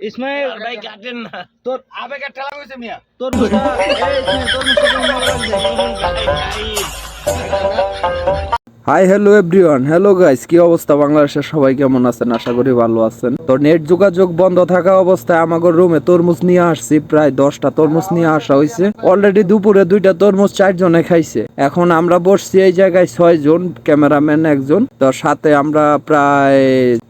ইসমাইল ভাই কাটেন না তোর আবেগে ঠেলা হয়েছে মিয়া তোর মুখটা এই ইসমাইল, তোর মুখটা hi hello everyone hello guys কি অবস্থা? বাংলাদেশের সবাই কেমন আছেন? আশা করি ভালো আছেন। তো নেট যোগাযোগ বন্ধ থাকা অবস্থায় আমাদের রুমে তরমুজ নিয়ে আসছি। প্রায় দশটা তরমুজ নিয়ে আসা হয়েছে অলরেডি দুপুরে দুইটা তরমুজ চারজনে খাইছে। এখন আমরা বসছি এই জায়গায় ছয় জন ক্যামেরাম্যান একজন। তো সাথে আমরা প্রায়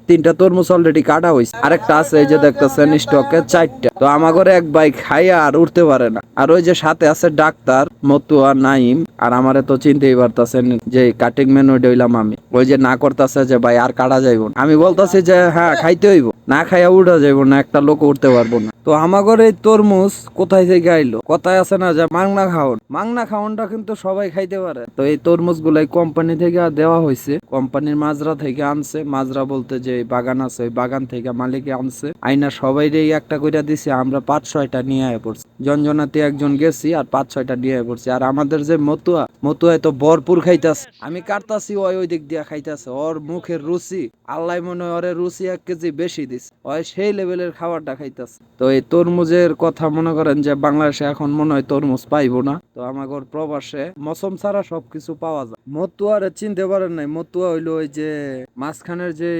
তিনটা তরমুজ অলরেডি কাটা হয়েছে আরেকটা আছে এই যে দেখতেছেন স্টকে চারটা। তো আমার এক বাইক খাইয়া আর উঠতে পারে না। আর ওই যে সাথে আছে ডাক্তার মতুয়া নাইম। আর আমারে তো চিনতেই পারতাছেন যে কাটিং ম্যান ওইটা হইলাম আমি। ওই যে না করতেছে যে, ভাই, আর কাটা যাইব না। আমি বলতাছি যে হ্যাঁ খাইতে হইব। না খাইয়া উঠা যাইব না, একটা লোক উঠতে পারব না। তো আমাগর এই তরমুজ কোথায় থেকে আইলো? কথায় আছে না যে, মাংনা খাওন। মাংনা খাওনটা কিন্তু সবাই খাইতে পারে। তো এই তরমুজ গুলাই কোম্পানি থেকে দেওয়া হয়েছে কোম্পানির মাজরা থেকে আনছে। মাজরা বলতে যে বাগান আছে, ওই বাগান থেকে মালিকে আনছে। আইনা সবাই একটা কইরা দিছে, আমরা পাঁচ, ছয়টা নিয়ে আয় পড়ছি। জনজনাতে একজন গেছি আর পাঁচ, ছয়টা নিয়ে আয় পড়ছি। আর আমাদের যে মতুয়া, মতুয়ায় তো ভরপুর খাইতাছে। আমি কাটতাছি ওই ওই দিক দিয়া খাইতাছে। ওর মুখের রুচি, আল্লাহ মনে হয় ওরে রুচি এক কেজি বেশি দিস ওই সেই লেভেলের খাবারটা খাইতাছে। তো এই তরমুজের কথা মনে করেন যে, বাংলাদেশে এখন মনে হয় তরমুজ পাইবো না। তো আমাগর প্রবাসে মৌসুম ছাড়া সবকিছু পাওয়া যায়। মতুয়ারে চিনতে পারেন নাই, মতুয়া হইল ওই যে মাঝখানের যে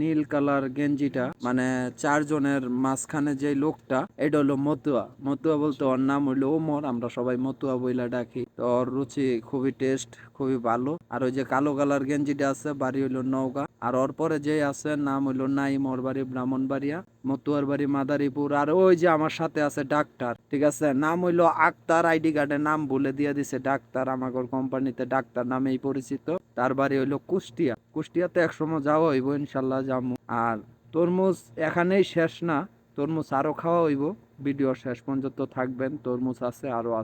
নীল কালার গেঞ্জিটা মানে চারজনের মাঝখানে যে লোকটা, এটা হলো মতুয়া। মতুয়া বলতে ওর নাম হইল ওমর, আমরা সবাই মতুয়া বইলা ডাকি। তো ওর রুচি খুবই টেস্ট খুবই ভালো। আর ওই যে কালো কালার গেঞ্জিটা আছে, বাড়ি হইল নওগাঁ। আর ওর পরে যে আছে, নাম হইল নাইম, ওর বাড়ি ব্রাহ্মণবাড়িয়া, মতুয়ার বাড়ি মাদারীপুর। আর ওই যে আমার সাথে আছে ডাক্তার, ঠিক আছে? নাম হইল আক্তার, আইডি কার্ডে নাম বলে দিয়ে দিছে ডাক্তার, আমাগর কোম্পানিতে ডাক্তার নামেই পরিচিত। তার বাড়ি হইল কুষ্টিয়া। কুষ্টিয়াতে একসময় যাওয়া হইব, ইনশাল্লাহ যামু। আর তরমুজ এখানেই শেষ না, তরমুজ আরও খাওয়া হইব। ভিডিও শেষ পর্যন্ত থাকবেন, তরমুজ আছে, আরও আছে।